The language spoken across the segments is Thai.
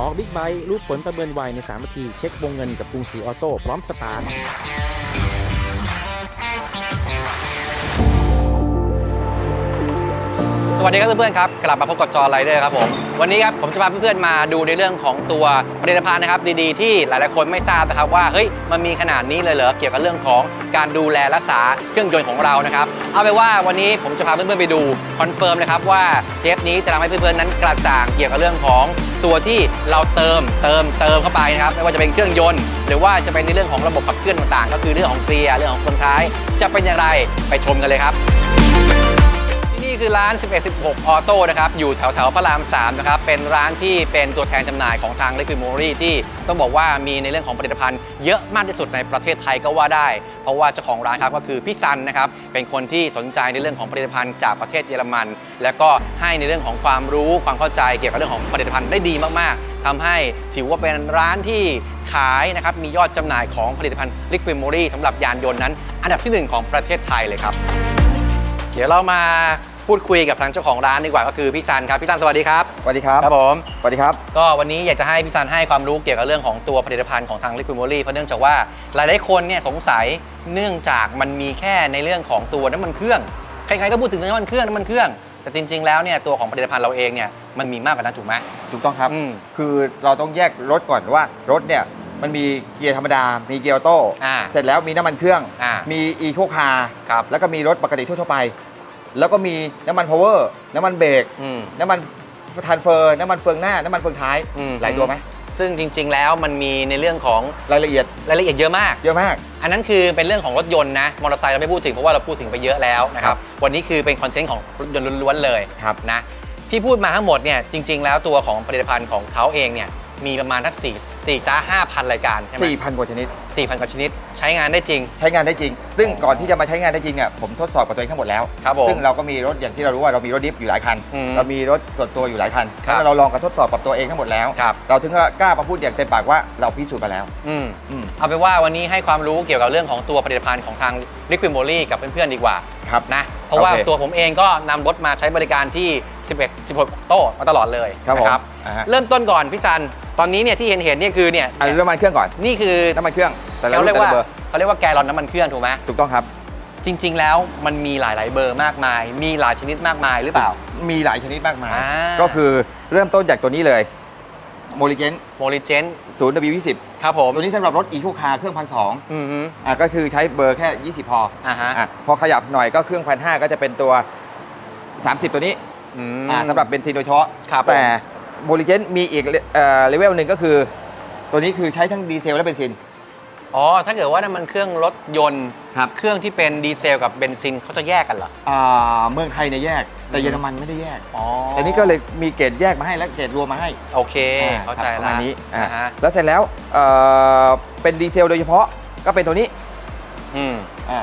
ออกบิ๊กไบค์รูปผลประเมินไวใน3นาที เช็ควงเงินกับกรุงศรีออโต้พร้อมสตาร์ท สวัสดีครับเพื่อนๆครับกลับมาพบกับจอไรเดอร์ครับผมวันนี้ครับผมจะพาเพื่อนๆมาดูในเรื่องของตัวผลิตภัณฑ์นะครับดีๆ ที่หลายๆคนไม่ทราบนะครับว่าเฮ้ยมันมีขนาดนี้เลยเหรอเกี่ยวกับเรื่องของการดูแลรักษาเครื่องยนต์ของเรานะครับเอาไปว่าวันนี้ผมจะพาเพื่อนๆไปดูคอนเฟิร์มนะครับว่าเทปนี้จะทำให้เพื่อนๆนั้นกระจ่างเกี่ยวกับเรื่องของตัวที่เราเติมเติมเติมเข้าไปนะครับไม่ว่าจะเป็นเครื่องยนต์ หรือว่าจะเป็นในเรื่องของระบบขับเคลื่อนต่างๆ ก็คือเรื่องของเกียร์เรื่องของคนท้าย จะเป็นอย่างไรไปชมกันเลยครับ นี่คือร้าน 1116 ออโต้นะครับ อยู่แถวแถวพระราม 3 นะครับ เป็นร้านที่เป็นตัวแทนจำหน่ายของทาง Liquid Memory ที่ต้องบอกว่ามีในเรื่องของผลิตภัณฑ์เยอะมากที่สุดในประเทศไทยก็ว่าได้ เพราะว่าเจ้าของร้านครับก็คือพี่ซันนะครับ เป็นคนที่สนใจในเรื่องของผลิตภัณฑ์จากประเทศเยอรมัน แล้วก็ให้ในเรื่องของความรู้ความเข้าใจเกี่ยวกับเรื่องของผลิตภัณฑ์ได้ดีมากๆทำให้ถือว่าเป็นร้านที่ขายนะครับมียอดจำหน่ายของผลิตภัณฑ์ Liquid Memory สำหรับยานยนต์นั้น อันดับที่หนึ่งของประเทศไทยเลยครับเดี๋ยวเรามา พูดคุยกับทางเจ้าของร้านดีกว่าก็คือพี่ซันครับพี่ซันสวัสดีครับสวัสดีครับครับผมสวัสดีครับ ก็วันนี้อยากจะให้พี่ซันให้ความรู้เกี่ยวกับเรื่องของตัวผลิตภัณฑ์ของทาง Liquid Moly เพราะเนื่องจากว่าหลายๆคนเนี่ยสงสัยเนื่องจากมันมีแค่ในเรื่องของตัวน้ำมันเครื่องใครๆก็พูดถึงน้ำมันเครื่องน้ำมันเครื่อง แต่จริง ๆ แล้วเนี่ยตัวของผลิตภัณฑ์เราเองเนี่ยมันมีมากกว่านั้นถูกไหม ถูกต้องครับ อืมคือเราต้องแยกรถก่อนว่ารถเนี่ยมันมีเกียร์ธรรมดา มีเกียร์ออโต้ อ่าเสร็จแล้วมีน้ำมันเครื่อง อ่ามีอีโคคาร์ ครับแล้วก็มีรถปกติทั่วๆไป แล้วก็มีน้ำมันพาวเวอร์น้ำมันเบรกอืม น้ำมันทันเฟอร์น้ำมันเฟืองหน้า น้ำมันเฟืองท้าย อืมหลายตัวไหมซึ่งจริง ๆ แล้วมันมีในเรื่องของรายละเอียดรายละเอียดเยอะมาก เยอะมาก อันนั้นคือเป็นเรื่องของรถยนต์นะ มอเตอร์ไซค์เราไม่พูดถึงเพราะว่าเราพูดถึงไปเยอะแล้วนะครับวันนี้คือเป็นคอนเทนต์ของรถยนต์ล้วนๆเลยครับ นะ ที่พูดมาทั้งหมดเนี่ยจริง ๆ แล้วตัวของผลิตภัณฑ์ของเขาเองเนี่ย มีประมาณทักสี่สี่จ้าห้าพันรายการใช่ไหม4,000 กว่าชนิด สี่พันกว่าชนิด ใช้งานได้จริง ใช้งานได้จริง ซึ่งก่อนที่จะมาใช้งานได้จริงเนี่ยผมทดสอบกับตัวเองทั้งหมดแล้ว ครับผมซึ่งเราก็มีรถอย่างที่เรารู้ว่าเรามีรถดิฟอยู่หลายคัน อืมเรามีรถส่วนตัวอยู่หลายคันครับ แล้วเราลองกับทดสอบกับตัวเองทั้งหมดแล้ว ครับ เราถึงก็กล้ามาพูดอย่างเต็มปากว่าเราพิสูจน์มาแล้วอืม อืมเอาไปนว่าวันนี้ให้ความรู้เกี่ยวกับเรื่องของตัวผลิตภัณฑ์ของทาง Liquid Moly กับเพื่อนๆดีกว่าครับ นะ เพราะว่าโอเคตัวผมเองก็นำรถมาใช้บริการที่ 11 16 โต้มาตลอดเลยครับผมนะอ่าฮะ เริ่มต้นก่อนพี่ซัน ตอนนี้เนี่ยที่เห็นเห็นๆเนี่ยคือเนี่ยอันนี้น้ำมันเครื่องก่อนนี่คือน้ำมันเครื่องแต่ละเขารุ่นเรียกแต่ว่าละเบอร์เขาเรียกว่าแกลลอนน้ำมันเครื่องถูกไหมถูกต้องครับจริง ๆ แล้วมันมีหลายๆเบอร์มากมาย มีหลายชนิดมากมายหรือเปล่ามีหลายชนิดมากมาย อ่า ก็คือเริ่มต้นจากตัวนี้เลย โมลิเจนโมลิเจนศูนย์ W20 ครับผมตัวนี้สำหรับรถอีโคคาร์เครื่องพันสองอือฮึอะก็คือใช้เบอร์แค่ 20 พออ่าฮะอะพอขยับหน่อยก็เครื่องพันห้าก็จะเป็นตัว 30 ตัวนี้อืมอ่าสำหรับเบนซินโดยเฉพาะครับผมแต่โมลิเจนมีอีกเอ่อเลเวลหนึ่งก็คือ ตัวนี้คือใช้ทั้งดีเซลและเบนซิน อ๋อ ถ้าเกิดว่าน้ำมันเครื่องรถยนต์ ครับ เครื่องที่เป็นดีเซลกับเบนซินเขาจะแยกกันเหรอ อ่าเมืองไทยเนี่ยแยก แต่อืมเยอรมันไม่ได้แยกอ๋อแต่นี้ก็เลยมีเกรดแยกมาให้และเกรดรวมมาให้ โอเค อ่เข้าใจครับประแล้มาวณนี้อะนะฮะแล้วเสร็จแล้วเอ่อเป็นดีเซลโดยเฉพาะก็เป็นตัวนี้ อืมอ่า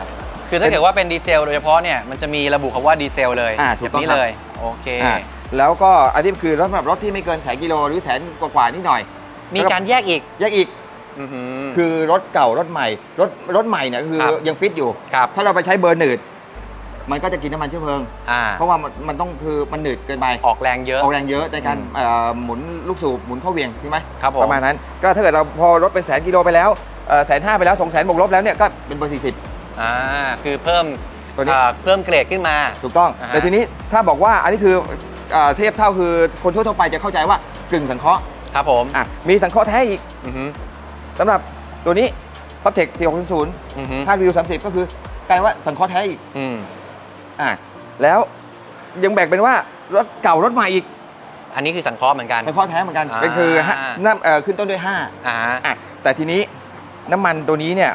คือถ้าเกิดว่าเป็นดีเซลโดยเฉพาะเนี่ยมันจะมีระบุคำว่าดีเซลเลยอ่าถูแบกบต้องนี้ครับ เลยโอเคอ่าแล้วก็อันนี้คือรถสำหรับรถที่ไม่เกินแสนกิโลหรือแสนกว่าๆนิดหน่อยมีการแยกอีกแยกอีกอือหือ คือรถเก่ารถใหม่ รถรถใหม่เนี่ยคือครับ ยังฟิตอยู่ ครับ ถ้าเราไปใช้เบอร์หนืด มันก็จะกินน้ำมันเชื้อเพลิง อ่าเพราะว่ามันมันต้องคือมันหนืดเกินไปออกแรงเยอะ ออกแรงเยอะในการอืม เอ่อหมุนลูกสูบหมุนเข้าเวียงใช่ไหมครับผมประมาณนั้นก็ถ้าเกิดเราพอรถเป็นแสนกิโลไปแล้วแสนห้าไปแล้วสองแสนบวกลบแล้วเนี่ยก็เป็นเบอร์สี่สิบ อ่าคือเพิ่มตัวนี้ อ่าเพิ่มเกรดขึ้นมา ถูกต้อง อ่าฮะ แต่ทีนี้ถ้าบอกว่าอันนี้คือเอ่อเทียบเท่าคือคนทั่วๆไปจะเข้าใจว่ากึ่งสังเคราะห์ครับผมอะมีสังเคราะห์แท้อีกอือหือสำหรับตัวนี้ p o p t e c 4600อือหือ5 v 30 ก็คือกลายว่าสังเคราะห์แท้อีก อืม อะแล้วยังแบ่งเป็นว่ารถเก่ารถใหม่อีกอันนี้คือสังเคราะห์เหมือนกันสังเคราะห์แท้เหมือนกันอ่า ก็คือห้าน้ำเอ่อขึ้นต้นด้วยอ่าฮะ5อะแต่ทีนี้น้ำมันตัวนี้เนี่ย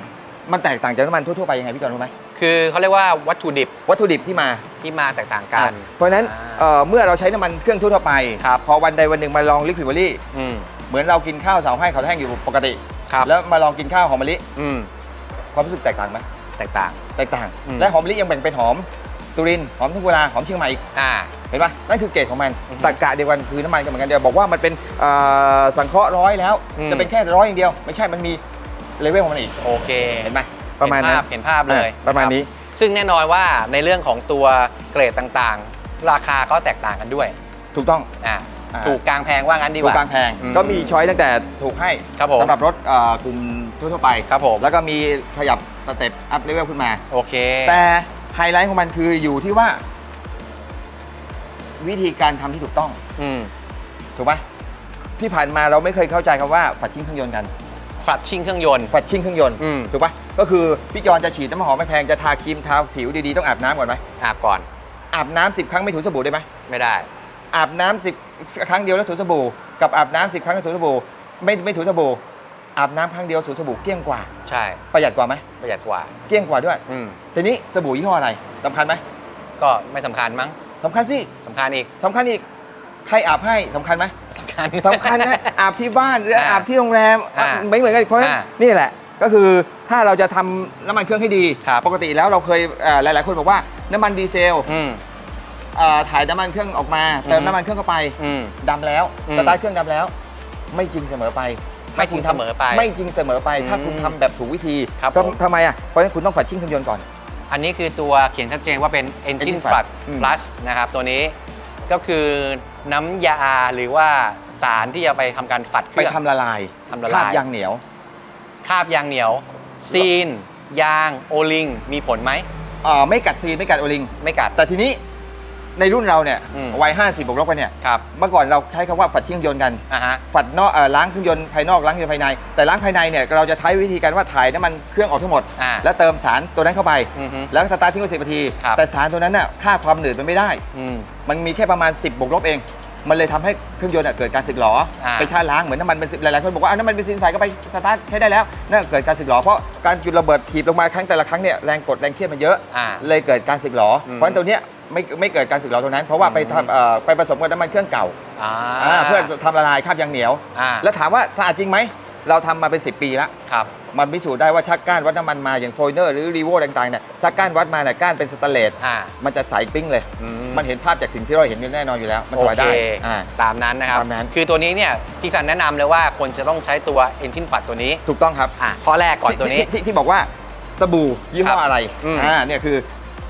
มันแตกต่างจากน้ำมันทั่วๆไปยังไงพี่จอนรู้ไหมคือเขาเรียกว่าวัตถุดิบวัตถุดิบที่มา ที่มาแตกต่างกัน อะเพราะฉะนั้นอ่าเอ่อเมื่อเราใช้น้ำมันเครื่องทั่วๆไปครับ พอวันใดวันหนึ่งมาลองลิควิดเบอรี่ อืมเหมือนเรากินข้าวเสาให้เขาวแห้งอยู่ปกติ ครับแล้วมาลองกินข้าวหอมมะลิ อืมความรู้สึกแตกต่างไหมแตกต่าง แตกต่าง อืม และหอมมะลิยังแบ่งเป็นหอม ตุรินทร์หอมทุ่งกุลาหอมเชียงใหม่อีกอ่า เห็นปะนั่นคือเกรดของมันอือฮึตรกกะเดียวกันคือน้ำมันก็เหมือนกันเดียวบอกว่ามันเป็นเอ่อสังเคราะห์ร้อยแล้ว อืม จะเป็นแค่ร้อยอย่างเดียว ไม่ใช่มันมีเลเวลของมันอีกโอเคเห็นไหมประมาณนั้น เห็นภาพเห็นภาพเลยอะประมาณนี้ คบซึ่งแน่นอนว่าในเรื่องของตัวเกรดต่างๆ ราคาก็แตกต่างกันด้วยถูกต้อง อ่าอ่า ถูกกลางแพงว่างั้นดีกถูกว่า กลางแพงอืมก็มีช้อยตั้งแต่ถูกให้ครับผม สำหรับรถเอ่อกลุ่มทั่วๆไปครับผมแล้วก็มีขยับสเต็ปอัพเลเวลขึ้นมา โอเคแต่ ไฮไลท์ของมันคืออยู่ที่ว่า วิธีการทำที่ถูกต้อง อืมถูกปะที่ผ่านมาเราไม่เคยเข้าใจคำว่าฝัดชิ่งเครื่องยนต์กัน ฝัดชิ่งเครื่องยนต์ ฝัดชิ่งเครื่องยนต์อืม ถูกปะก็คือพี่จอนจะฉีดน้ำหอมไม่แพงจะทาครีมทาผิวดีๆต้องอาบน้ำก่อนไหมอาบก่อนอาบน้ำสิบครั้งไม่ถูสบู่ได้ไหมไม่ได้ อาบน้ำสิบครั้งเดียวแล้วถูสบู่กับอาบน้ำสิบครั้งแล้วถูสบู่ไม่ไม่ถูสบู่ อาบน้ำครั้งเดียวถูสบู่เกลี้ยงกว่า ใช่ประหยัดกว่าไหมประหยัดกว่า เกลี้ยงกว่าด้วย อืมทีนี้สบู่ยี่ห้ออะไรสำคัญไหมก็ไม่สำคัญมั้งสำคัญสิสำคัญอีกสำคัญอีกใครอาบให้สำคัญไหม สำคัญ สำคัญนะ อาบที่บ้านหรืออ่าอาบที่โรงแรมอ่าไม่เหมือนกันเพราะฉะนั้นอ่านี่แหละก็คือถ้าเราจะทำน้ำมันเครื่องให้ดี ครับ ปกติแล้วเราเคยเอ่อหลาย ๆ คนบอกว่าน้ำมันดีเซลอืม เอ่อถ่ายน้ำมันเครื่องออกมาเติอืมมน้ำมันเครื่องเข้าไปอืม ดำแล้วอืม สตาร์ทเครื่องดำแล้ว ไม่จริงเสมอไป ไม่จริงถ้าคุณทำเสมอไปไม่จริงเสมอไป ถ้าอืมคุณทำแบบถูกวิธีครับก็ผม ทำไมอะเพราะฉะนั้นคุณต้องฝัดชิ่งเครื่องยนต์ก่อน อันนี้คือตัวเขียนชัดเจนว่าเป็น Engine Engine Flood Flood อืม Plus นะครับ ตัวนี้ก็คือน้ำยาหรือว่าสารที่จะไปทำการฝัดเคไปรื่อง ทำละลายทำละลายคราบยางเหนียว คราบยางเหนียว ซีน ยาง โอลิง มีผลไหม เอ่อไม่กัดซีนไม่กัดโอลิง ไม่กัด แต่ทีนี้ ในรุ่นเราเนี่ยอืม วัย50บวกลบไปเนี่ย ครับเมื่อก่อนเราใช้คำว่าฝัดเครื่องยนต์กัน อะฮะ ฝัดนอกเอ่อล้างเครื่องยนต์ภายนอกล้างเครื่องยนต์ภายใน แต่ล้างภายในเนี่ยเราจะใช้วิธีการว่าถ่ายน้ำมันเครื่องออกทั้งหมด อ่า แล้วเติมสารตัวนั้นเข้าไป อือฮึ แล้วก็สตาร์ททิ้งไว้สิบนาที ครับ แต่สารตัวนั้นน่ะค่าความหนืดมันไม่ได้ อืม มันมีแค่ประมาณ 10บวกลบเอง มันเลยทำให้เครื่องยนต์อะเกิดการสึกหรอ อ่า ไปชาล้างเหมือนน้ำมันเบนซินหลายๆคนบอกว่าเอาน้ำมันเบนซินใส่ก็ไปสตาร์ทใช้ได้แล้วนั่นเกิดการสึกหรอเพราะการจุดระเบิดถีบลงมาครั้งแต่ละครั้งเนี่ยแรงกดแรงเครียดมันเยอะ อ่า เลยเกิดการสึกหรอ อืมเพราะฉะนั้นตัวเนี้ย ไม่ไม่เกิดการสึกหรอตรงนั้น เพราะว่าไปอืมทำเอ่อไปผสมกับน้ำมันเครื่องเก่าอ่าอ่าเพื่อทำละลายคราบยางเหนียว อ่าแล้วถามว่าสะอาดจริงไหม เราทำมาเป็น 10 ปีแล้ว ครับ มันพิสูจน์ได้ว่าชักก้านวัดน้ำมันมาอย่างโฟยเนอร์หรือรีโวต่างๆเนี่ยชักก้านวัดมาเนี่ยก้านเป็นสแตนเลสอ่ามันจะใสปิ้งเลย อืมันเห็นภาพจากสิ่งที่เราเห็นอยู่แน่นอนอยู่แล้ว มันโอถอยเคได้อ่า ตามนั้นนะครับ ตามนั้น คือตัวนี้เนี่ยพี่สันแนะนำเลยว่าคนจะต้องใช้ตัว Engine Flood ตัวนี้ถูกต้องครับ อะข้อแรกก่อนตัวนี้ ที่ที่ที่บอกว่าสบู่ยี่ห้ครัอบอะไร อืมอ่าเนี่ยคือ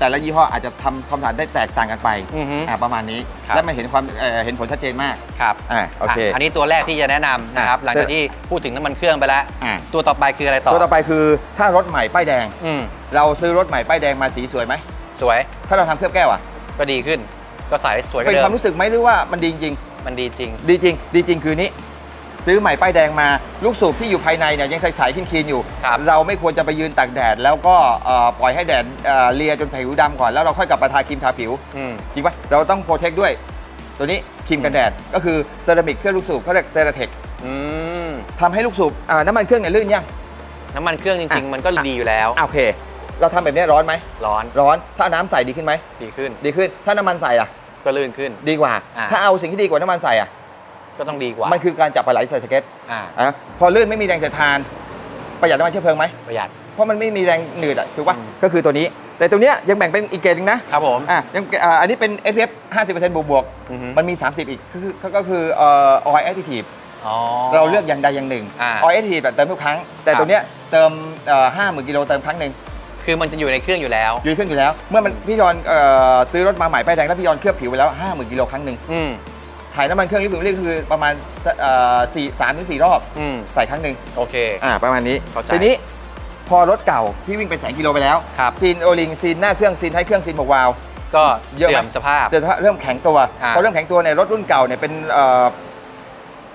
แต่ละยี่ห้ออาจจะทำความสะอาดได้แตกต่างกันไปอือฮึอ่าประมาณนี้ ครับ และมันเห็นความเอ่อเห็นผลชัดเจนมากครับอ่าโอเคะอันนี้ตัวแรกที่จะแนะนำนะครับ อะ หลังจากที่พูดถึงน้ำมันเครื่องไปแล้ว อ่าตัวต่อไปคืออะไรต่อตัวต่อไปคือถ้ารถใหม่ป้ายแดง อืมเราซื้อรถใหม่ป้ายแดงมาสีสวยไหมสวยถ้าเราทำเคลือบแก้วอะก็ดีขึ้น ก็ใสสวยกเป็นว่าเดิความมรู้สึกไหมหรือว่ามันดีจริงมันดีจริงดีจริง ดีจริงคือนี้ ซื้อใหม่ป้ายแดงมาลูกสูบที่อยู่ภายในเนี่ยยังใสๆคลีนๆอยู่ ครับเราไม่ควรจะไปยืนตากแดด แล้วก็เอ่อปล่อยให้แดดเอ่อเลียจนผิวดำก่อนแล้วเราค่อยกลับมาทาครีมทาผิวอืมจริงปะเราต้องโปรเทคด้วย ตัวนี้ครีมกันแดดก็คือเซรามิกเครื่องลูกสูบเขาเรียกเซราเทคอืมทำให้ลูกสูบอ่าน้ำมันเครื่องเนี่ยลื่นยัง น้ำมันเครื่องจริง อะ ๆ มันก็ดีอยู่แล้ว อะโอเค เราทำแบบนี้ร้อนไหม ร้อนร้อนถ้าเอาน้ำใส่ดีขึ้นไหม ดีขึ้น ดีขึ้น ถ้าน้ำมันใส่อะ ก็ลื่นขึ้น ดีกว่า อะ ถ้าเอาสิ่งที่ดีกว่าน้ำมันใส่อะ ก็ต้องดีกว่ามันคือการจับปลาไหลใส่สเก็ตอ่าอะพอลื่นไม่มีแรงเสียดทาน ประหยัดน้ำมันเชื้อเพลิงไหมประหยัด เพราะมันไม่มีแรงหนืดอะถูกป่ะอืม ก็คือตัวนี้ แต่ตัวเนี้ยยังแบ่งเป็นอีกเกรดหนึงนะครับผมอะยังอ่าอันนี้เป็น SPF 50%บวกบวกอือฮึๆมันมี 30 อีกก็คือก็คือเอ่อ oil additive อ๋อ เราเลือกอย่างใดอย่างหนึ่ง อ่า oil additive แบบเติมทุกครั้ง แต่ครับตัวเนี้ยเติมห้าหมื่นกิโลเติมครั้งหนึ่ง คือมันจะอยู่ในเครื่องอยู่แล้ว ยืนเครื่องอยู่แล้ว เมื่อมันพี่ยอนเอ่อซื้อรถมาใหม่ป้ายแดงแล้วพี่ยอนเคลือบผิวไปแล้วห้าหมื่นกิโลครั้งหนึ่งอืม ถ่ายน้ำมันเครื่องญี่ปุ่นเรียกคือประมาณเอ่อสี่สามถึงสี่รอบอืมใส่ครั้งหนึ่งโอเค อ่าประมาณนี้เข้าใจทีนี้พอรถเก่าที่วิ่งเป็นแสนกิโลไปแล้วครับ ซีนโอลิงซีนหน้าเครื่องซีนท้ายเครื่องซีนหกวาล์ว ก็เยอะไหม เสื่อมสภาพ เสร็จแล้วเริ่มแข็งตัวอ่า พอเริ่มแข็งตัวเนี่ยรถรุ่นเก่าเนี่ยเป็นเอ่อ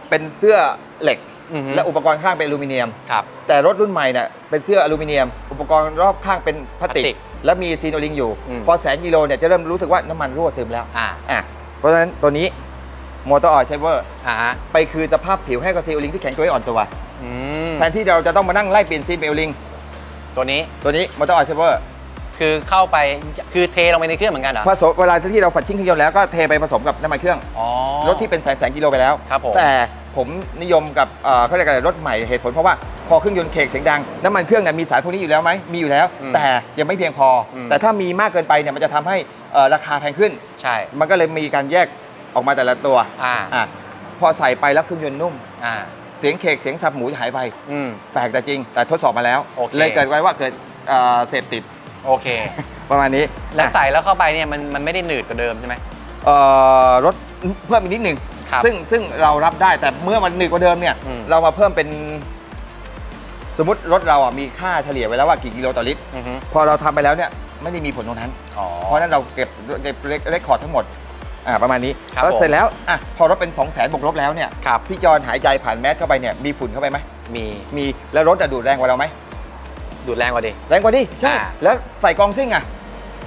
เป็นเสื้อเหล็ก อือฮึและอุปกรณ์ข้างเป็นอลูมิเนียม ครับ แต่รถรุ่นใหม่เนี่ยเป็นเสื้ออลูมิเนียม อุปกรณ์รอบข้างเป็นพลาสติพลาสติกกและมีซีนโอลิงอยู่ อืม พอแสนกิโลเนี่ยจะเริ่มรู้สึกว่าน้ำมันรั่วซึมแล้วอ่า อะเพราะฉะนั้นตัวนี้ มอเตอร์ออยล์ไชเวอร์อ่าฮะไปคือสภาพผิวให้กับซีนโอลิงที่แข็งตัวให้อ่อนตัว อืมแทนที่เราจะต้องมานั่งไล่เปลี่ยนซีนเป็นโอลิงตัวนี้ตัวนี้มอเตอร์ออยล์ไชเวอร์คือเข้าไปคือเทลงไปในเครื่องเหมือนกันเหรอผสมเวลาที่เราฝัดชิ้นเครื่องยนต์แล้วก็เทไปผสมกับน้ำมันเครื่องอ๋อรถที่เป็นแสนแสนกิโลไปแล้วครับผมแต่ผมนิยมกับเอ่อเขาเรียกอะไรรถใหม่เหตุผลเพราะว่าพอเครื่องยนต์เคกเสียงดังน้ำมันเครื่องเนี่ยมีสารพวกนี้อยู่แล้วไหมมีอยู่แล้วอืมแต่ยังไม่เพียงพออมแต่ถ้ามีมากเกินไปเนี่ยมันจะทำให้เอ่อราคาแพงขึ้น ใช่ มันก็เลยมีการแยก ออกมาแต่ละตัวอ่าอะพอใส่ไปแล้วเครื่องยนต์นุ่ม อ่า เสียงเคกเสียงสับหมูจะหายไป อืม แปลกแต่จริง แต่ทดสอบมาแล้ว โอเค เลยเกิดไว้ว่าเกิดเอ่อเสพติดโอเค ประมาณนี้แล้วอะใส่แล้วเข้าไปเนี่ยมันมันไม่ได้หนืดกว่าเดิมใช่ไหม เอ่อรถเพิ่มอีกนิดหนึ่งครับซึ่งซึ่งเรารับได้แต่เมื่อมันหนึกกว่าเดิมเนี่ย อืม เรามาเพิ่มเป็น สมมติรถเราอะมีค่าเฉลี่ยไว้แล้วว่ากี่กิโลต่อลิตร อือฮึพอเราทำไปแล้วเนี่ยไม่ได้มีผลตรงนั้น อ๋อ เพราะฉะนั้นเราเก็บเก็บเรคคอร์ดทั้งหมด อ่าประมาณนี้ครับแล้วผม เสร็จแล้วอะพอรถเป็น 2 0 0 0 0 0บวกลบแล้วเนี่ยครับพี่จอนหายใจผ่านแมสเข้าไปเนี่ยมีฝุ่นเข้าไปไหมมีมีแล้วรถจะดูดแรงกว่าเราไหมดูดแรงกว่าดิ แรงกว่าดิใช่อ่า แล้วใส่กองซิ่งอะ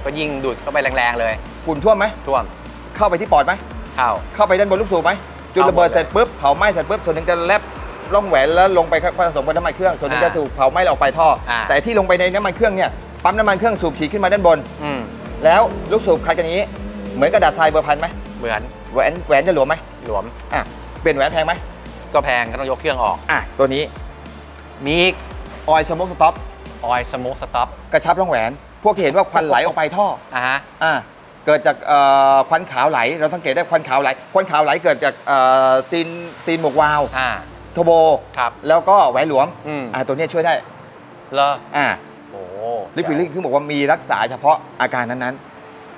ก็ยิงดูดเข้าไปแรงๆเลยฝุ่นท่วมไหมท่วมเข้าไปที่ปอดไหมเข้า เข้าไปด้านบนลูกสูบไหมจุดระเบิดเสร็จปุ๊บเผาไหม้เสร็จปุ๊บส่วนหนึ่งจะแลบล่องแหวนแล้วลงไปผสมกับน้ำมันเครื่องส่วนหนึ่งอ่าจะถูกเผาไหม้แล้วออกไปท่ออา แต่ที่ลงไปในน้ำมันเครื่องเนี่ยปั๊มน้ำมันเครื่องสูบฉีดขึ้นมาด้านบน อืมแล้วลูกสูบคันกันอย่างนี้ เหมือนกระดาษทรายเบอร์พันไหมเหมือนแหวนแหวนจะหลวมไหมหลวมอะเปลี่ยนแหวนแพงไหมก็แพงก็ต้องยกเครื่องออกอะตัวนี้มีอีกออยสโมกสต็อปออยสโมกสต็อปกระชับร่องแหวน พวกที่เห็นว่าควันไหลออกไปท่ออะฮะอะเกิดจากเอ่อควันขาวไหล เราสังเกตได้ควันขาวไหล ควันขาวไหลเกิดจากเอ่อซีนซีนหมวกวาล์วอ่าโทโบครับแล้วก็แหวนหลวมอืมอะตัวเนี้ยช่วยได้เลออะโอ้ลิควิดลิคือบอกว่ามีรักษาเฉพาะอาการนั้น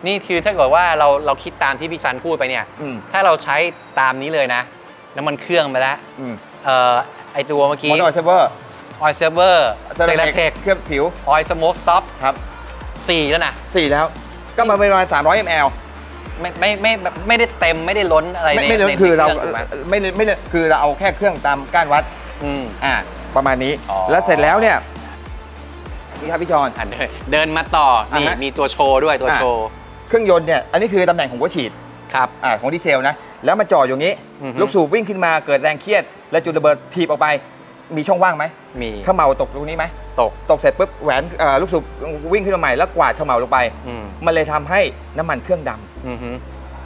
นี่คือถ้าเกิดว่าเราเราคิดตามที่พี่ซันพูดไปเนี่ยๆอืมถ้าเราใช้ตามนี้เลยนะ น้ำมันเครื่องไปแล้วอืมเอ่อไอตัวเมื่อกี้ มอเตอร์เซเวอร์ออยเซเวอร์เซเลเทคเคลือบผิวออยสโมกสต็อปครับสี่แล้วนะ สี่แล้ว ก็มาเป็นประมาณ300 ml ไม่ไม่ไม่แบบไม่ได้เต็มไม่ได้ล้นอะไรไม่ในไม่เลยในคือเราคงถูกไหมไม่เลยไม่เลยคือเราเอาแค่เครื่องตามก้านวัด อืม อ่า ประมาณนี้ อ๋อ แล้วเสร็จแล้วเนี่ยนี่ครับพี่จอน อะเดินเดินมาต่อ นี่อะฮะ มีตัวโชว์ด้วยตัวอะโชว์ เครื่องยนต์เนี่ยอันนี้คือตำแหน่งของหัวฉีดครับ อ่าของดีเซลนะ แล้วมาจ่ออยู่อย่างนี้ อือฮึ ลูกสูบวิ่งขึ้นมาเกิดแรงเครียด แล้วจุดระเบิดทีบออกไป มีช่องว่างไหมมีเขมเหลาตกตรงนี้ไหมตกตกเสร็จปุ๊บแหวนเอ่อลูกสูบวิ่งขึ้นมาใหม่แล้วกวาดเขมเหลาลงไป อืมมันเลยทำให้น้ำมันเครื่องดำอือฮึ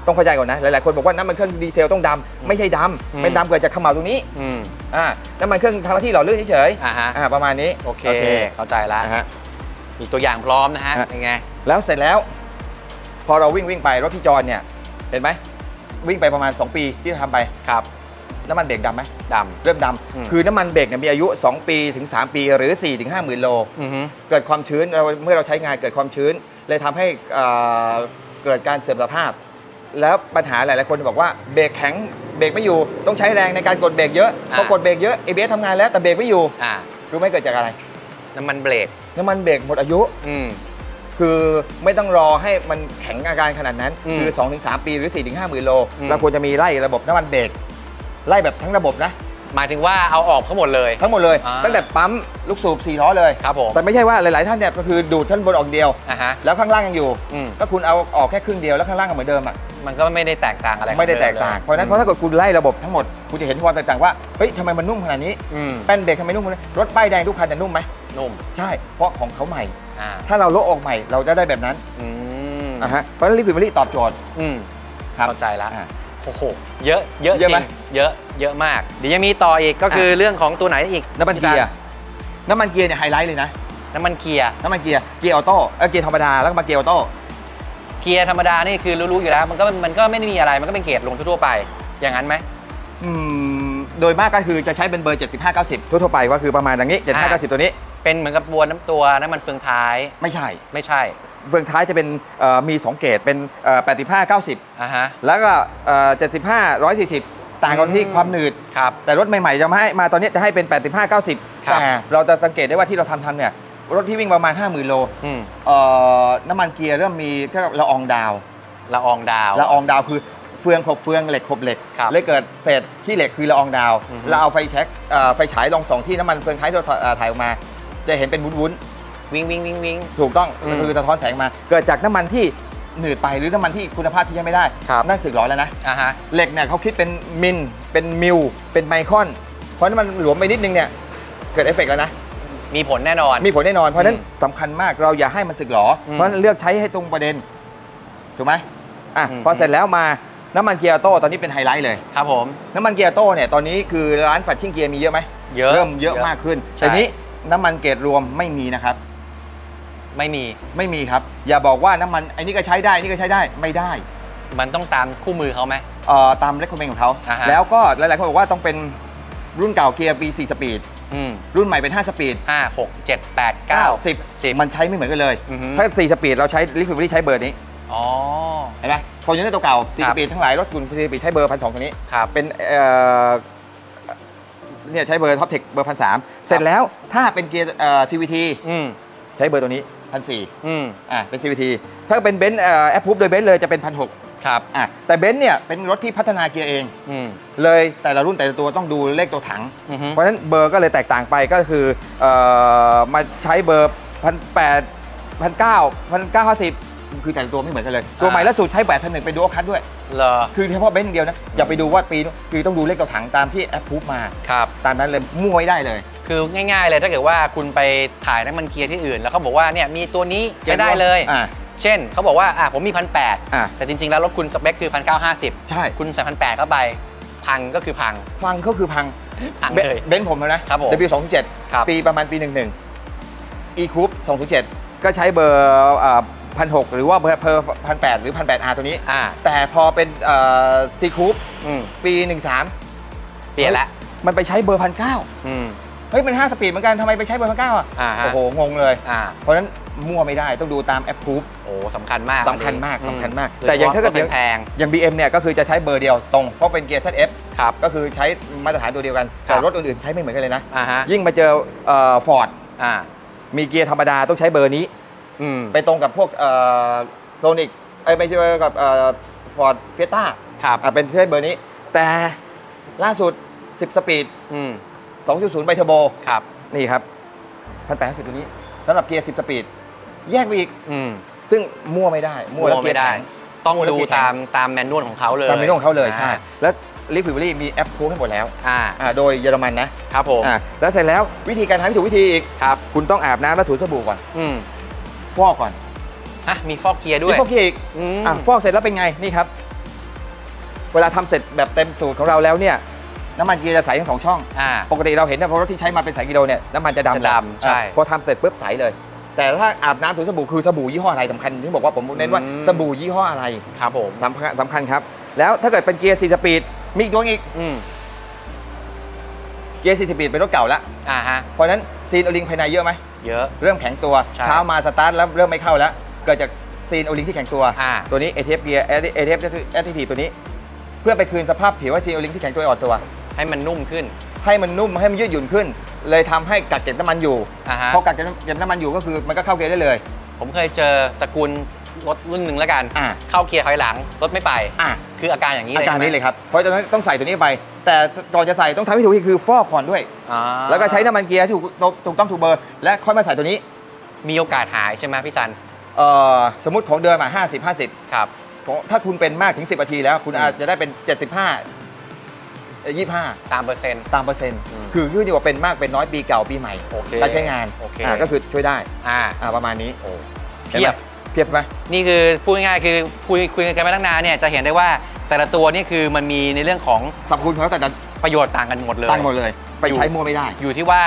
ต้องเข้าใจก่อนนะ หลายๆคนบอกว่าน้ำมันเครื่องดีเซลต้องดำไม่ใช่ดอืมำเป็นดำเกิดจากเขมเหลาตรงนี้อืมอ่าน้ำมันเครื่องทำหน้าที่หล่อลื่นเฉยอ่าฮะๆอ่าประมาณนี้โอเค เข้าใจแล้วนะฮะ มีตัวอย่างพร้อมนะฮะฮะ เป็นไง แล้วเสร็จแล้ว พอเราวิ่งวิ่งไปรถพี่จอนเนี่ยเห็นไหมวิ่งไปประมาณ 2 ปีที่เราทำไปครับน้ำมันเบรกดำไหมดเริ่มดอืมำคือน้ำมันเบรกเนี่ยมีอายุ 2 ปีถึง 3 ปีหรือ4ถึง5หมื่นโลำอือฮึเกิดความชื้นเราเมื่อเราใช้งานเกิดความชื้น เลยทำให้เอ่อเกิดการเสื่อมสภาพ แล้วปัญหาหลายๆคนบอกว่าเบรกแข็งเบรกไม่อยู่ต้องใช้แรงในการกดเบรกเยอะพอกดเบรกเยอะ ABS ทำงานแล้วแต่เบรกไม่อยู่อ่ารู้ไหมเกิดจากอะไร น้ำมันเบรกน้ำมันเบรกหมดอายุอืม คือไม่ต้องรอให้มันแข็งอาการขนาดนั้น อืมคือ 2-3 ปีหรือ 4-5หมื่นโลอืม เราควรจะมีไล่ระบบน้ำมันเบรกไล่แบบทั้งระบบนะ หมายถึงว่าเอาออกทั้งหมดเลย ทั้งหมดเลย อ่า ตั้งแต่ปั๊มลูกสูบ4ล้อเลย ครับผมแต่ไม่ใช่ว่าหลาย ๆ ท่านเนี่ยก็คือดูดท่านบนออกเดียว อ่าฮะ แล้วข้างล่างยังอยู่ อืม ก็คุณเอาออกแค่ครึ่งเดียวแล้วข้างล่างก็เหมือนเดิมอะมันก็ไม่ได้แตกต่างอะไรไม่ได้แตกต่างเพราะฉะนั้นเพราะถ้าเกิดคุณไล่ระบบทั้งหมดคุณจะเห็นความแตกต่างว่าเฮ้ยทำไมมันนุ่มขนาดนี้อืมแป้นเบรกทำไมนุ่มขนาดนี้รถป้ายแดงทุกคันจะนุ่มไหมนุ่ม ใช่เพราะของเขาใหม่ อ่า ถ้าเราโละออกใหม่เราจะได้แบบนั้นอืมอะฮะเพราะฉะนั้นลิควิดเบอรี่ตอบโจทย์ อืมครับเข้าใจแล้วอ่า โอ้โหเยอะเยอะจเยอะริไหมงเยอะเยอะมาก เดี๋ยวยังมีต่ออีกก็คือเรื่องของตัวไหนอีกน้ำมันเกียร์น้ำมันเกียร์เนี่ยไฮไลท์เลยนะ น้ำมันเกียร์ น้ำมันเกียร์เกียร์ออโต้เออเกียร์ธรรมดาแล้วก็มาเกียร์ออโต้ เกียร์ธรรมดานี่คือรู้ๆอยู่แล้ว มันก็มันก็ไม่ได้มีอะไรมันก็เป็นเกียร์ลงทั่วๆไป อย่างนั้นไหม อืมโดยมากก็คือจะใช้เป็นเบอร์ 75 90 ทั่วๆไปก็คือประมาณอย่างนี้ 75อ่า90 ตัวนี้ เป็นเหมือนกับบัวน้ำตัวน้ำมันเฟืองท้ายไม่ใช่ ไม่ใช่เฟืองท้ายจะเป็นเอ่อมี 2 เกรดเป็นเอ่อ85 90อ่าฮะแล้วก็เอ่อ75 140 ต่างกันที่อืมความหนืด ครับ แต่รถใหม่ๆจะมาให้มาตอนนี้จะให้เป็น 85 90 ครับ แต่เราจะสังเกตได้ว่าที่เราทำทำเนี่ยรถที่วิ่งประมาณ 50,000 โลอืมเอ่อน้ำมันเกียร์เริ่มมีก็ละอองดาวละอองดาว ละอองดาวคือเฟืองขบเฟืองเหล็กขบเหล็กครับเลยเกิดเศษขี้เหล็กคือละอองดาวอือฮึ เราเอาไฟแช็กเอ่อไฟฉายลองส่องที่น้ำมันเฟืองท้ายที่เราเอ่อถ่ายออกมา จะเห็นเป็นวุ้นวิ่งวิ่งวิ่งวิ่งๆถูกต้องอืมคือสะท้อนแสงมา เกิดจากน้ำมันที่หนืดไปหรือน้ำมันที่คุณภาพที่ใช้ไม่ได้ ครับนั่นสึกหรอแล้วนะ อ่าฮะ เหล็กเนี่ยเขาคิดเป็นมิล เป็นมิล เป็นไมครอน เพราะฉะนั้นมันหลวมไปนิดนึงเนี่ย เกิดเอฟเฟกต์แล้วนะ มีผลแน่นอน มีผลแน่นอน เพราะฉะนั้นอืมสำคัญมากเราอย่าให้มันสึกหรออืมเพราะฉะนั้นเลือกใช้ให้ตรงประเด็น ถูกไหมอะอืม พอเสร็จแล้วมาน้ำมันเกียร์ออโต้ตอนนี้เป็นไฮไลท์เลย ครับผม น้ำมันเกียร์ออโต้เนี่ยตอนนี้คือร้านฝัดชิ่งเกียร์มีเยอะไหมเยอะเริ่มเยอะมากขึ้นใช่ แต่นี้ น้ำมันเกรดรวมไม่มีนะครับ ไม่มีไม่มีครับ อย่าบอกว่าน้ำมันไอ้นี่ก็ใช้ได้นี่ก็ใช้ได้ไม่ได้มันต้องตามคู่มือเขาไหม เอ่อตามเลคคอมเมนต์ของเขา อ่าฮะ แล้วก็หลายๆคนบอกว่าต้องเป็นรุ่นเก่าเกียร์ B4 สปีดอืมรุ่นใหม่เป็น 5 สปีดห้าหกเจ็ดแปดเก้า9 10 10มันใช้ไม่เหมือนกันเลย อือฮึ ถ้า 4 สปีดเราใช้ลิควิดใช้เบอร์นี้ อ๋อ เห็นไหมฟอร์จูเนอร์ตัวเก่าซีครับ ปีทั้งหลายรถกลุ่มซีปีใช้เบอร์พันสองตัวนี้ ครับ เป็นเอ่อ เนี่ยใช้เบอร์ท็อปเทคเบอร์พันสามเสร็จแล้วถ้าเป็นเกียร์เอ่อ CVT อืมใช้เบอร์ตัวนี้พันสี่อืมอ่าเป็น CVT ถ้าเป็นเบนซ์แอปพูฟโดยเบนซ์เลยจะเป็นพันหกครับอะแต่เบนซ์เนี่ยเป็นรถที่พัฒนาเกียร์เอง อืม เลยแต่ละรุ่นแต่ละตัวต้องดูเลขตัวถัง อือฮึ เพราะฉะนั้นเบอร์ก็เลยแตกต่างไปก็คือเอ่อมาใช้เบอร์พันแปดพันเก้าพันเก้าห้าสิบ คือแต่ละตัวไม่เหมือนกันเลย ตัวใหม่ล่าสุดใช้แปดทนนงไปดูออคัดด้วย เหรอ คือเฉพาะเบนซ์เดียวนะ อย่าไปดูว่าปีคือต้องดูเลขกระถังตามที่แอปพูดมา ครับ ตามนั้นเลยมั่วไม่ได้เลย คือง่ายๆเลยถ้าเกิดว่าคุณไปถ่ายน้ำมันเกียร์ที่อื่น แล้วเขาบอกว่าเนี่ยมีตัวนี้ใช้ได้เลย อ่า เช่นเขาบอกว่าอะผมมีพันแปดแต่จริงๆแล้วรถคุณสเปคคือพันเก้าห้าสิบใช่ คุณใส่พันแปดเข้าไป พังก็คือพังพังก็คือพังพังเลย เบนซ์ผมแล้วนะครับผม W207 ครับ ปีประมาณปีหนึ่งหนึ่ง e c o u p 207 ก็ใช้เบอร์เ1,600 หรือว่าเพอร์พันแหรือพันแปดอาตัวนี้แต่พอเป็นซีคูปอืมปี 13 เปลี่ยนละมันไปใช้เบอร์พันเก้าเฮ้ยเป็น5 สปีดเหมือนกันทำไมไปใช้เบอร์พันเก้าอะโอ้โห งงเลยเพราะนั้นมั่วไม่ได้ต้องดูตามแอปคูฟโอ้สำคัญมากสำคัญมากสำคัญมาก แต่ยังถ้าเกิดแพงยัง BM เนี่ยก็คือจะใช้เบอร์เดียวตรง เพราะเป็นเกียร์ ZF ครับ ก็คือใช้มาตรฐานตัวเดียวกันแต่รถอื่นๆใช้ไม่เหมือนกันเลยนะยิ่งไปเจอฟอร์ดมีเกียร์ธรรมดาต้องใช้เบอร์นี้ นๆใช้ไม่เหมือนกันเลยนะอ่าฮะยิ่งมาเจอฟอร์ดอ่ามีเกียร์ธรรมดาต้องใช้เบอร์นี้อืมไปตรงกับพวกโซนิกไอ้ยไปเจอกับฟอร์ดเฟียต้าครับเป็นใช้เบอร์นี้ แต่ล่าสุด 10 สปีดอืม2.0 ไบเทอร์โบครับ นี่ครับพันแปดสิบตัวนี้สำหรับเกียร์ 10 สปีด แยกไปอีกอืมซึ่งมั่วไม่ได้ มั่วแล้วมั่วเกียไม่ร์ได้แข็งต้องมั่วแล้วดูเกียร์แข็งตามตามแมนนวลของเขาเลยตามเมนูของเขาเลยใช่อ่แล้วลิควิดเบอรี่มีแอปโค้ดให้หมดแล้วอ่าอ่าโดยเยอรมันนะครับผมอ่าแล้วเสร็จแล้ววิธีการทำให้ถูกวิธีอีกครับคุณต้องอาบน้ำแล้วถูสบู่ก่อนอืม ฟอกก่อนฮะมีฟอกเกียร์ด้วยนี่ฟอกเกียร์อีกอืมอะฟอกเสร็จแล้วเป็นไงนี่ครับ เวลาทำเสร็จแบบเต็มสูตรของเราแล้วเนี่ยน้ำมันเกียร์จะใสทั้งสองช่องอ่าปกติเราเห็นนะเพราะรถที่ใช้มาเป็นสายกิโลเนี่ยน้ำมันจะดำจะดำใช่อะพอทำเสร็จปุ๊บใสเลย แต่ถ้าอาบน้ำถูสบู่คือสบู่ยี่ห้ออะไรสำคัญที่บอกว่าผมเน้นว่าอืมสบู่ยี่ห้ออะไรครับผมสำคัญสำคัญครับ แล้วถ้าเกิดเป็นเกียร์4สปีดมีอีกตัวอีกอืมเกียร์4สปีดเป็นรถเก่าแล้วอ่าฮะเพราะฉะนั้นซีนโอลิงภายในเยอะไหม เยอะ เริ่มแข็งตัว ใช่เช้ามาสตาร์ทแล้วเริ่มไม่เข้าแล้ว เกิดจากซีนโอลิงที่แข็งตัว อ่า ตัวนี้ ATF เกียร์ ATF แอตทีตัวนี้ เพื่อไปคืนสภาพผิวให้ซีนโอลิงที่แข็งตัวอ่อนตัว ให้มันนุ่มขึ้น ให้มันนุ่มให้มันยืดหยุ่นขึ้น เลยทำให้กักเก็บน้ำมันอยู่อ่าฮะ พอกักเก็บน้ำมันอยู่ก็คือมันก็เข้าเกียร์ได้เลย ผมเคยเจอตระกูลรถรุ่นหนึ่งแล้วกัน อ่า เข้าเกียร์ถอยหลังรถไม่ไป อะคืออาการอย่างนี้เลยอาการนี้ใช่ไหมเลยครับเพราะฉะนั้นต้องใส่ตัวนี้ไป แต่ก่อนจะใส่ต้องทำให้ถูกวิธีคือฟอกก่อนด้วย อ่าแล้วก็ใช้น้ำมันเกียร์ให้ถูกถูกต้องถูกเบอร์ และค่อยมาใส่ตัวนี้มีโอกาสหายใช่ไหมพี่ซันเอ่อสมมติของเดิมอะ50 50 ครับของถ้าคุณเป็นมากถึง 10นาทีแล้ว คุณอืมอาจจะได้เป็น 75เอ่อ25 ตามเปอร์เซ็นต์ ตามเปอร์เซ็นต์ อืมคือคือดีกว่าเป็นมากเป็นน้อยปีเก่าปีใหม่โอเคการใช้งานโอเคอ่าก็คือช่วยได้อ่า อ่าประมาณนี้โอ้ห็นเพีไหมยบเพียบไหม นี่คือพูดง่ายๆคือคุยคุยกันมาตั้งนานเนี่ยจะเห็นได้ว่า แต่ละตัวนี่คือมันมีในเรื่องของสรรพคุณของเขาแต่ละประโยชน์ต่างกันหมดเลย ตั้งหมดเลย ไปอยู่ใช้มั่วไม่ได้ อยู่ที่ว่า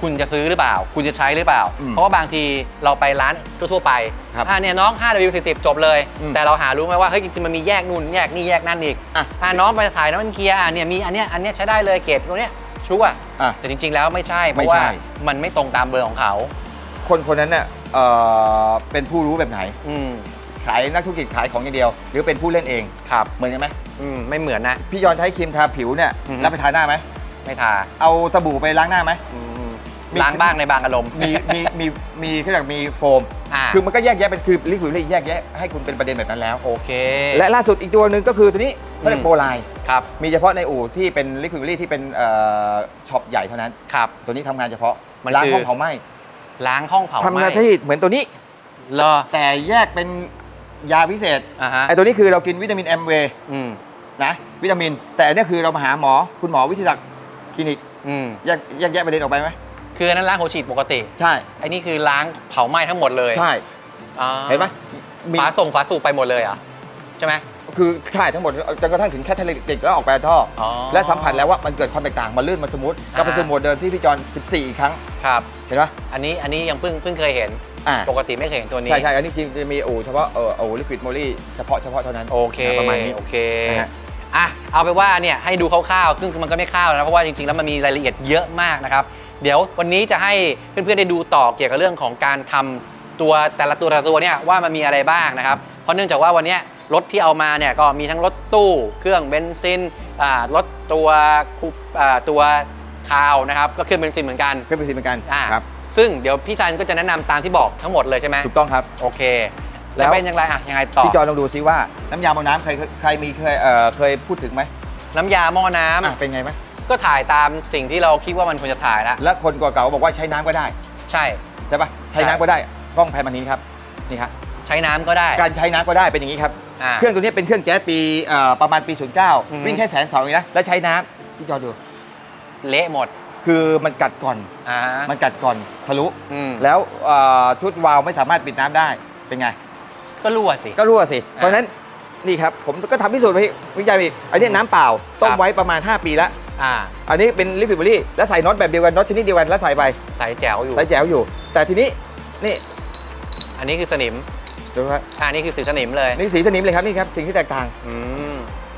คุณจะซื้อหรือเปล่า คุณจะใช้หรือเปล่า อืมเพราะว่าบางทีเราไปร้านทั่วๆไปครับอ่าเนี่ยน้อง 5W40 จบเลย อืมแต่เราหารู้ไหมว่าเฮ้ยจริงๆมันมีแยกนู่นแยกนี่แยกนั่นอีกอะอ่าน้องไปถ่ายน้ำมันเกียร์อะเนี่ยมีอันเนี้ยอันเนี้ยใช้ได้เลยเกรดตัวเนี้ยชัวร์อะแต่จริง ๆ แล้วไม่ใช่เพไม่ราะว่าใช่ มันไม่ตรงตามเบอร์ของเขาคนคนนั้นเนี่ยเอ่อเป็นผู้รู้แบบไหน อืม ขายนักธุรกิจขายของอย่างเดียว หรือเป็นผู้เล่นเองครับเหมือนกันไหมอืมไม่เหมือนนะ พี่ยอนใช้ครีมทาผิวเนี่ยอือฮึ แล้วไปทาหน้าไหมไม่ทาเอาสบู่ไปล้างหน้าไหม อืมมี ล้างบ้างในบางอารมณ์มีมีมีมีเขาเรียกมีโฟม อ่าคือมันก็แยกแยะเป็นคือลิควิดแยกแยะให้คุณเป็นประเด็นแบบนั้นแล้ว โอเคและล่าสุดอีกตัวหนึ่งก็คือตัวนี้เขาเรียอืกมโบไลน์ครับมีเฉพาะในอู่ที่เป็นลิควิดที่เป็นเอ่อช็อปใหญ่เท่านั้น ครับ ตัวนี้ทำงานเฉพาะมันล้างคือ ห้องเผาไหม้ล้างห้องเผาทำไหงานม้ที่เหมือนตัวนี้ เหรอแต่แยกเป็น ยาพิเศษอ่าฮะไอ้ตัวนี้คือเรากินวิตามินแอมเวย์อืมนะวิตามิน แต่อันนี้คือเรามาหาหมอคุณหมอวิทยาศักดิ์คลินิกอืมแยกแยกแยะประเด็นออกไปไหมคืออันนั้นล้างหัวฉีดปกติใช่ไอ้นี่คือล้างเผาไหม้ทั้งหมดเลยใช่อ่าเห็นไหมมีฝาส่งฝาสูบไปหมดเลยเหรอะใช่ไหมคือใช่ทั้งหมดจนกระทั่งถึงแค่ทะเลเด็กแล้วออกไปท่อออและสัมผัสแล้วว่ามันเกิดความแตกต่างมันลื่นมันสมูทก็ไปอ่าสู่โหมดเดิมที่พี่จอน14อีกครั้งครับเห็นไหมอันนี้อันนี้ยังเพิ่งเพิ่งเคยเห็นอ่า ปกติไม่เคยเห็นตัวนี้ ใช่ใช่อันนี้จริงจะมีอู่เฉพาะเอออู่ลิควิดโมลี่เฉพาะเฉพาะเท่านั้นโอเคประมาณนี้ โอเคนะฮะ อะเอาไปนว่าเนี่ยให้ดูคร่าวๆซึ่งมันก็ไม่คร่าวนะเพราะว่าจริงๆแล้วมันมีรายละเอียดเยอะมากนะครับ เดี๋ยววันนี้จะให้เพื่อนๆได้ดูต่อเกี่ยวกับเรื่องของการทำตัวแต่ละตัวแต่ละตัวเนี่ยว่ามันมีอะไรบ้างนะครับ เพราะเนื่องจากว่าวันเนี้ยรถที่เอามาเนี่ยก็มีทั้งรถตู้เครื่องเบนซินอ่ารถตัวคูอ่าตัวคาวนะครับก็เครื่องเบนซินเหมือนกันเครื่องเป็นสีเหมือนกันอ่า ครับ ซึ่งเดี๋ยวพี่ซันก็จะแนะนำตามที่บอกทั้งหมดเลยใช่ไหมถูกต้องครับ โอเค แล้แล้ว วเป็นยังไงอะยังไงต่อ พี่จอยลองดูซิว่าน้ำยาหม้อน้ำเคยใครมีเคยเอ่อเคยพูดถึงไหมน้ำยาหม้อน้ำอะเป็นไงไหมก็ถ่ายตามสิ่งที่เราคิดว่ามันควรจะถ่ายแล้วแล้วคนเก่าๆบอกว่าใช้น้ำก็ได้ใช่ ใช่ปะใช้น้ำก็ได้กล้องแพนมานี้ครับนี่ครับใช้น้ำก็ได้การใช้น้ำก็ได้เป็นอย่างนี้ครับ อ่า เครื่องตัวนี้เป็นเครื่องแจ๊สปีเอ่อประมาณปี อืม 09 วิ่งแค่แสนสองเองนะ แล้วใช้น้ำพี่จอยดู เละหมด คือมันกัดก่อน อ่ามันกัดก่อนทะลุอืมแล้วเอ่อชุดวาล์วไม่สามารถปิดน้ำได้ เป็นไง ก็รั่วสิ ก็รั่วสิ เพราะฉะนั้นนี่ครับ ผมก็ทำพิสูจน์ไปวิจัยไปอีกอันนี้น้ำเปล่า ต้มครับ ไว้ประมาณ 5 ปีแล้ว อ่าอันนี้เป็นลิควิดเบอรี่แล้วใส่น็อตแบบเดียวกันน็อตชนิดเดียวกันแล้วใส่ไปใสแจ๋วอยู่ ใส่แจ๋วอยู่ แต่ทีนี้นี่อันนี้คือสนิม ดูครับอ่านี่คือสีสนิมเลย นี่สีสนิมเลยครับนี่ครับสิ่งที่แตกต่าง อืม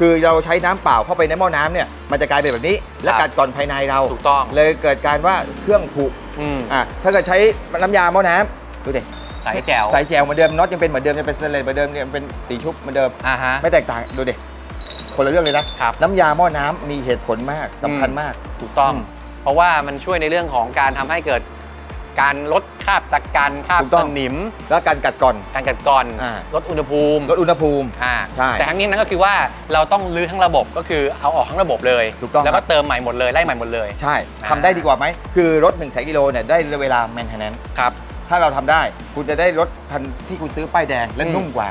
คือเราใช้น้ำเปล่าเข้าไปในหม้อน้ำเนี่ยมันจะกลายเป็นแบบนี้ และครับกัดก่อนภายในเราถูกต้อง เลยเกิดการว่าเครื่องผุอืมอะถ้าเกิดใช้น้ำยาหม้อน้ำดูดิใสแจ๋วใส่แจ๋วเหมือนเดิมน็อตยังเป็นเหมือนเดิมยังเป็นสเตนเลสเหมือนเดิมเนี่ยเป็นสีชุบเหมือนเดิม อ่าฮะ ไม่แตกต่างดูดิคนละเรื่องเลยนะครับ น้ำยาหม้อน้ำมีเหตุผลมากสำคัญมาก ถูกต้อง อืม เพราะว่ามันช่วยในเรื่องของการทำให้เกิด การลดคราบตะกันคราบถูกต้สอง นิม แล้วการกัดก่อน การกัดกร่อนอ่า ลดอุณหภูมิลดอุณหภูมิ อ่าใช่แต่ทั้งนี้นั้นก็คือว่าเราต้องรื้อทั้งระบบก็คือเอาออกทั้งระบบเลยถูกต้อง แล้วคก็รับเติมใหม่หมดเลยไล่ใหม่หมดเลย ใช่อ่า ทำได้ดีกว่าไหม คือรถ1นึ่งแสนกิโลเนี่ยได้เวลา maintenance ครับ ถ้าเราทำได้ คุณจะได้รถคันที่คุณซื้อป้ายแดงและอืม นุ่มกว่า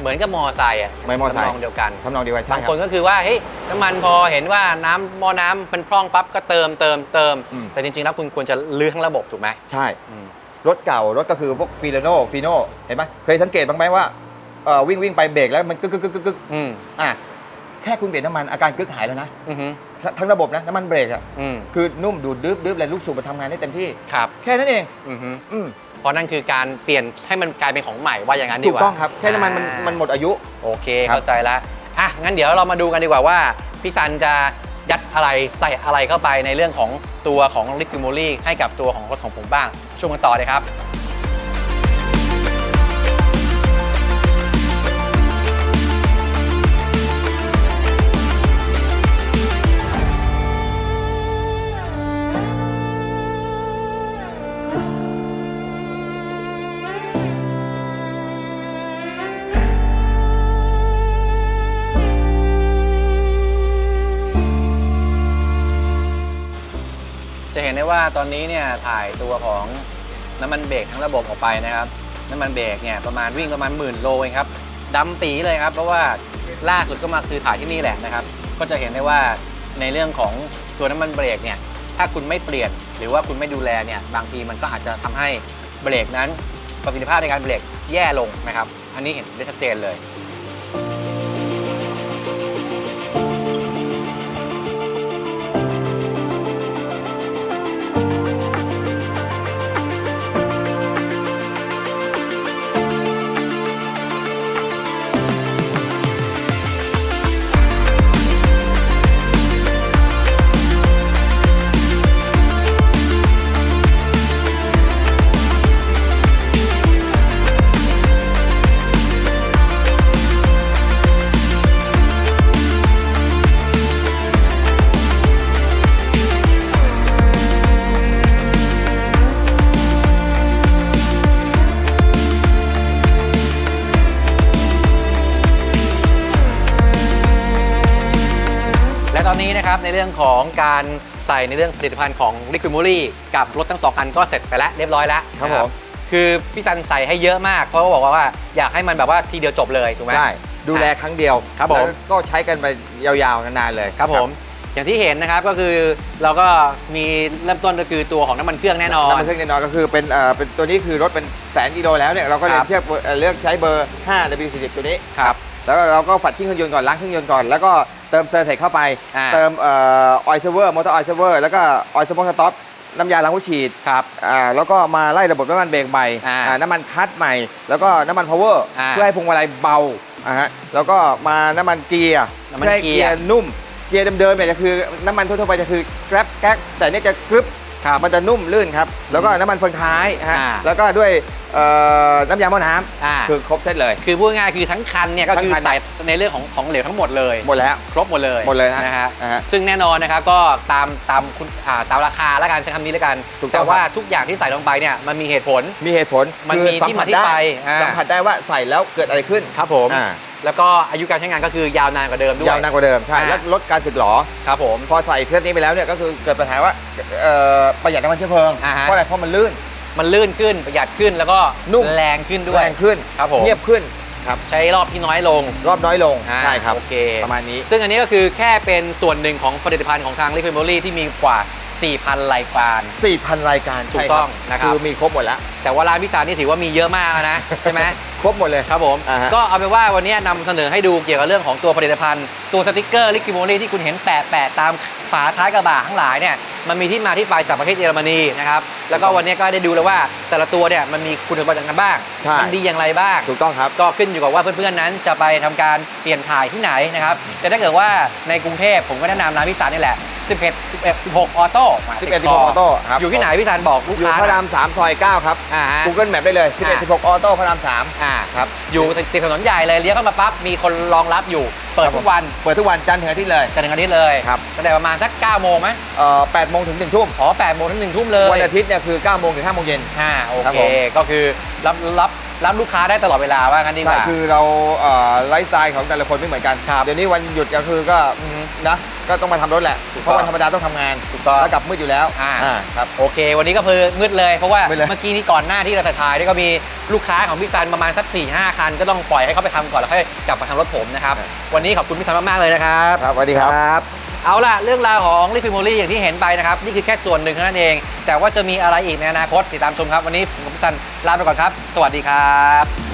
เหมือนกับมอไซค์อะเหมือนมอไซค์ ทำนองเดียวกัน ทำนองเดียวกันใช่บางครัคบนก็คือว่าเฮ้ยน้ำมันพอเห็นว่าน้ำหม้อน้ำมันพร่องปั๊บก็เติมเติมเติม อืม แต่จริงๆแล้วคุณควรจะลื้อทั้งระบบถูกไหมใช่ อืม รถเก่ารถก็คือพวกฟีโนโนฟีโนเห็นไหมเคยสังเกตบ้างไหมว่าเอ่อวิ่งวิ่งไปเบรกแล้วมันกึกกึกกึกกึกกึกอืมอะแค่คุณเปลี่ยนน้ำมันอาการกึกหายแล้วนะอือฮึทั้งทั้งระบบนะน้ำมันเบรกอะอืมคือนุ่มดูดดึบดึบและลูกสูบมันทำงานได้เต็มที่ ครับ แค่นั้นเอง อือฮึอืมเพ ราะนั่นคือการเปลี่ยนให้มันกลายเป็นของใหม่ว่าอย่างนั้นดีถูกกว่าต้องครับ แค่น้ำมันมันอ่ามันหมดอายุ โอเคครับ เข้าใจแล้วอะงั้นเดี๋ยวเรามาดูกันดีกว่าว่าพี่ซันจะยัดอะไรใส่อะไรเข้าไปในเรื่องของตัวของ Liquid m o l y ให้กับตัวของรถของผมบ้างช่วงกันต่อเลยครับ จะเห็นได้ว่าตอนนี้เนี่ยถ่ายตัวของน้ำมันเบรกทั้งระบบออกไปนะครับน้ำมันเบรกเนี่ยประมาณวิ่งประมาณหมื่นโลเองครับดำปีเลยครับ เพราะว่าล่าสุดก็มาคือถ่ายที่นี่แหละนะครับ ก็จะเห็นได้ว่าในเรื่องของตัวน้ำมันเบรกเนี่ยถ้าคุณไม่เปลี่ยนหรือว่าคุณไม่ดูแลเนี่ยบางทีมันก็อาจจะทำให้เบรกนั้นประสิทธิภาพในการเบรกแย่ลงนะครับ อันนี้เห็นได้ชัดเจนเลย เรื่องของการใส่ในเรื่องผลิตภัณฑ์ของ Liquid m o l y กับรถทั้งสองคันก็เสร็จไปแล้วเรียบร้อยแล้วครับนะผม คือพี่ซันใส่ให้เยอะมาก เพราะว่าบอกว่าอยากให้มันแบบว่าทีเดียวจบเลยถูกไหมใช่ดูแลครั้งเดียวครับผม แล้วก็ใช้กันไปยาวๆนานๆเลยครับผม อย่างที่เห็นนะครับก็คือเราก็มีเริ่มต้นก็คือตัวของน้ำมันเครื่องแน่นอน น้ำมันเครื่องแน่นอนก็คือเป็นเอ่อเป็นตัวนี้คือรถเป็นแสนกิโลแล้วเนี่ยเราก็เลยครับ เทียบเอ่อเลือกใช้เบอร์ 5 W40 ตัวนี้ ครับ แล้วก็เราก็ฝัดที่เครื่องยนต์ก่อนล้างเครื่องยนต์ก่อนแล้วก็ เติมเซอร์เทคเข้าไป อ่า เติมออยเซเวอร์มอเตอร์ออยเซเวอร์แล้วก็ออยสปอร์ตต็อปน้ำยาล้างหัวฉีดครับ อ่าแล้วก็มาไล่ระบบน้ำมันเบรกใหม่อ่าอ่าน้ำมันคัตใหม่ แล้วก็น้ำมันพาวเวอร์อ่าเพื่อให้พวงมาลัยเบาอ่าฮะแล้วก็มาน้ำมันเกียร์น้ำมันพื่อให้เกียร์นุ่มเกียร์เดิมๆเนี่ยจะคือน้ำมันทั่วๆไปจะคือแกร็บแก๊กแต่เนี่ยจะกรึบ ครับมันจะนุ่มลื่นครับ แล้วก็น้ำมันเฟืองท้ายฮะอ่า แล้วก็ด้วยเอ่อน้ำยาหม้อน้อ่าำคือครบเซตเลย คือพูดง่ายๆคือทั้งคันเนี่ยก็คือทั้งคัน ใส่ในเรื่องของของเหลวทั้งหมดเลย หมดแล้ว ครบหมดเลยหมดเลยฮะนะฮะ นะฮะ ซึ่งแน่นอนนะครับก็ตามตามคุณอ่าตามราคาแล้วกันใช้คำนี้แล้วกันถูกต้อง แต่ว่าครับทุกอย่างที่ใส่ลงไปเนี่ยมันมีเหตุผล มีเหตุผลมันคือมีที่มาที่ไปอ่า สัมผัสได้ว่าใส่แล้วเกิดอะไรขึ้นครับผม อ่า แล้วก็อายุการใช้งานก็คือยาวนานกว่าเดิมด้วย ยาวนานกว่าเดิมใช่อ่า และลดการสึกหรอ ครับผม พอใส่เซตนี้ไปแล้วเนี่ยก็คือเกิดปัญหาว่าเอ่อประหยัดน้ำมันเชื้อเพลิงอ่าฮะ เพราะอะไรเพราะมันลื่น มันลื่นขึ้นประหยัดขึ้นแล้วก็นุ่ม แรงขึ้นด้วย แรงขึ้นครับผม เงียบขึ้นครับใช้รอบที่น้อยลงรอบน้อยลงอ่าใช่ครับโอเค ประมาณนี้ ซึ่งอันนี้ก็คือแค่เป็นส่วนหนึ่งของผลิตภัณฑ์ของทาง Liquid Memory ที่มีกว่า 4,000 รายการ 4,000 รายการถูกใช่ต้องนะครับ คือมีครบหมดแล้ว แต่ว่าร้านพิซซ่านี่ถือว่ามีเยอะมากแล้วนะ ใช่ไหมครบหมดเลยครับผมอ่าฮะก็เอาเป็นว่าวันนี้นำเสนอให้ดูเกี่ยวกับเรื่องของตัวผลิตภัณฑ์ ตัวสติกเกอร์ลิคิโมลีที่คุณเห็นแปะแปะตาม ฝาท้ายกระบะทั้งหลายเนี่ยมันมีที่มาที่ไปจากประเทศเยอรมนีนะครับแล้วก็วันนี้ก็ได้ดูแล้วว่าแต่ละตัวเนี่ยมันมีคุณสมบัติอย่างไรบ้างใช่ มัดีอย่างไรบ้าง ถูกต้องครับ ก็ขึ้นอยู่กับว่าเพื่อนๆนั้นจะไปทำการเปลี่ยนถ่ายที่ไหนนะครับแต่ถ้าเกิดว่าในกรุงเทพผมก็แนะนำร้านพิซซ่านี่แหละ 11 11 16ออโต้11 16ออโต้ครับ อยู่ที่ไหนพี่ธานบอกลูกอยู่ค้าพระราม3ซอย 9 ครับ อ่าฮะ Google Map ได้เลยอ่า11 16 ออโต้พระรามอ่า3ครับ อยู่ติดถนนใหญ่เลยเลี้ยวเข้ามาปั๊บมีคนรองรับอยู่ เปิดทุกวันเปิดทุกวันจันทร์ถึงอาทิตย์เลยจันทร์ถึงอาทิตย์เลยครับตั้งแต่ประมาณสัก9โมงไหมเอ่อ8โมงถึง1ทุ่มอ๋อ8โมงถึง1ทุ่มเลยวันอาทิตย์เนี่ยคือ9โมงถึง5โมงเย็นอ่าโอครับเคผมก็คือรับรับรับลูกค้าได้ตลอดเวลาว่างั้นดีกใช่ว่าคือเราเอ่อไลฟ์สไตล์ของแต่ละคนไม่เหมือนกันครับเดี๋ยวนี้วันหยุดก็คือก็อือฮึ นะก็ต้องมาทำรถแหละถูกต้องเพราะวันธรรมดาต้องทำงานถูกต้องแล้วกลับมืดอยู่แล้วอ่า ครับ โอเค วันนี้ก็เพอมืดเลยเพราะว่ามืดเลยเมื่อกี้นี้ก่อนหน้าที่เราถ่ายด้วยก็มีลูกค้าของพี่ซันประมาณสัก4ี่ห้าคัน ก็ต้องปล่อยให้เขาไปทำก่อนแล้วค่อยกลับมาทำรถผมนะครับวันนี้ขอบคุณพี่ซันมาก ๆ เลยนะครับ ครับสวัสดีครับบเอาล่ะ เรื่องราวของลิฟิโมลี่อย่างที่เห็นไปนะครับ นี่คือแค่ส่วนหนึ่งเท่านั้นเอง แต่ว่าจะมีอะไรอีกในอนาคตติดตามชมครับ วันนี้ผมกับพี่ซันลาไปก่อนครับ สวัสดีครับ